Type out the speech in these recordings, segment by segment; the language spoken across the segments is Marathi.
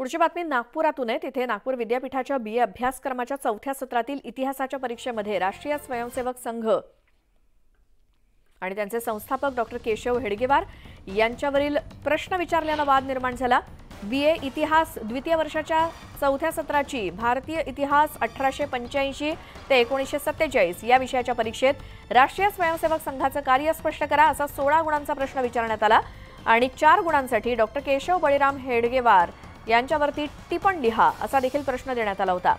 पुढची बातमी नागपुरातून आहे. तिथे नागपूर विद्यापीठाच्या बी ए अभ्यासक्रमाच्या चौथ्या सत्रातील इतिहासाच्या परीक्षेमध्ये राष्ट्रीय स्वयंसेवक संघ आणि त्यांचे संस्थापक डॉक्टर केशव हेडगेवार यांच्यावरील प्रश्न विचारल्यानं वाद निर्माण झाला. बी ए इतिहास द्वितीय वर्षाच्या चौथ्या सत्राची भारतीय इतिहास अठराशे पंच्याऐंशी ते एकोणीसशे सत्तेचाळीस या विषयाच्या परीक्षेत राष्ट्रीय स्वयंसेवक संघाचं कार्य स्पष्ट करा असा सोळा गुणांचा प्रश्न विचारण्यात आला आणि चार गुणांसाठी डॉक्टर केशव बळीराम हेडगेवार यांच्यावरती टिपण लिहा असा देखील प्रश्न देण्यात आला होता.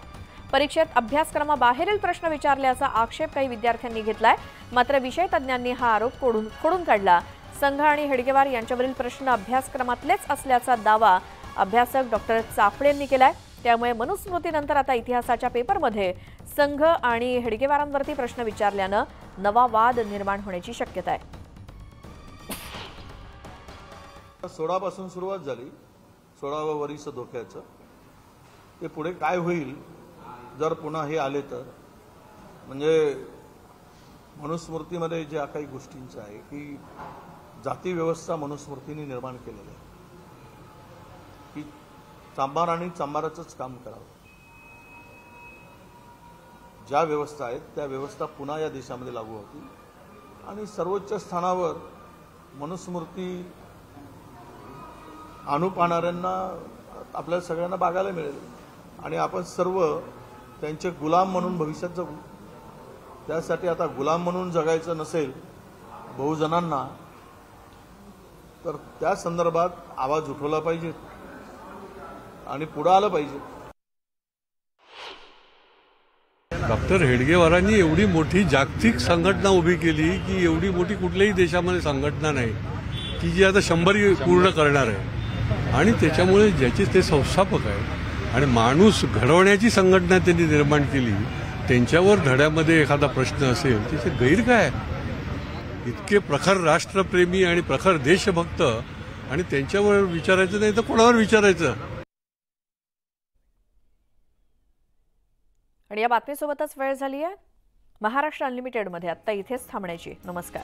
परीक्षेत अभ्यासक्रमाबाहेरील प्रश्न विचारल्याचा आक्षेप काही विद्यार्थ्यांनी घेतलाय. मात्र विषय तज्ज्ञांनी हा आरोप खोडून खोडून काढला. संघ आणि हेडगेवार यांच्यावरील प्रश्न अभ्यासक्रमातलेच असल्याचा दावा अभ्यासक डॉक्टर चाफळेंनी केलाय. त्यामुळे मनुस्मृतीनंतर आता इतिहासाच्या पेपरमध्ये संघ आणि हेडगेवारांवरती प्रश्न विचारल्यानं नवा वाद निर्माण होण्याची शक्यता आहे. सोळापासून सुरुवात झाली. सोळावं वरीस धोक्याचं. ते पुढे काय होईल? जर पुन्हा हे आले तर. म्हणजे मनुस्मृतीमध्ये ज्या काही गोष्टींचं आहे की जाती व्यवस्था मनुस्मृतीने निर्माण केलेली आहे. की चांबार आणि चांभाराचंच काम करावं. ज्या व्यवस्था आहेत त्या व्यवस्था पुन्हा या देशामध्ये लागू होतील. आणि सर्वोच्च स्थानावर मनुस्मृती आणू पाहणाऱ्यांना आपल्याला सगळ्यांना बघायला मिळेल. आणि आपण सर्व त्यांचे गुलाम म्हणून भविष्यात जगू. त्यासाठी आता गुलाम म्हणून जगायचं नसेल बहुजनांना तर त्या संदर्भात आवाज उठवला पाहिजे. आणि पुढं आलं पाहिजे. डॉक्टर हेडगेवारांनी एवढी मोठी जागतिक संघटना उभी केली की एवढी मोठी कुठल्याही देशामध्ये संघटना नाही. की जी आता शंभर पूर्ण करणार आहे. आणि त्याच्यामुळे ज्याचे ते संस्थापक आहे आणि माणूस घडवण्याची संघटना त्यांनी निर्माण केली त्यांच्यावर धड्यामध्ये एखादा प्रश्न असेल त्याचे गैर काय इतके प्रखर राष्ट्रप्रेमी आणि प्रखर देशभक्त आणि त्यांच्यावर विचारायचं नाही तर कोणावर विचारायचं? आणि या बातमीसोबतच वेळ झाली आहे. महाराष्ट्र अनलिमिटेडमध्ये आत्ता इथेच थांबण्याची. नमस्कार.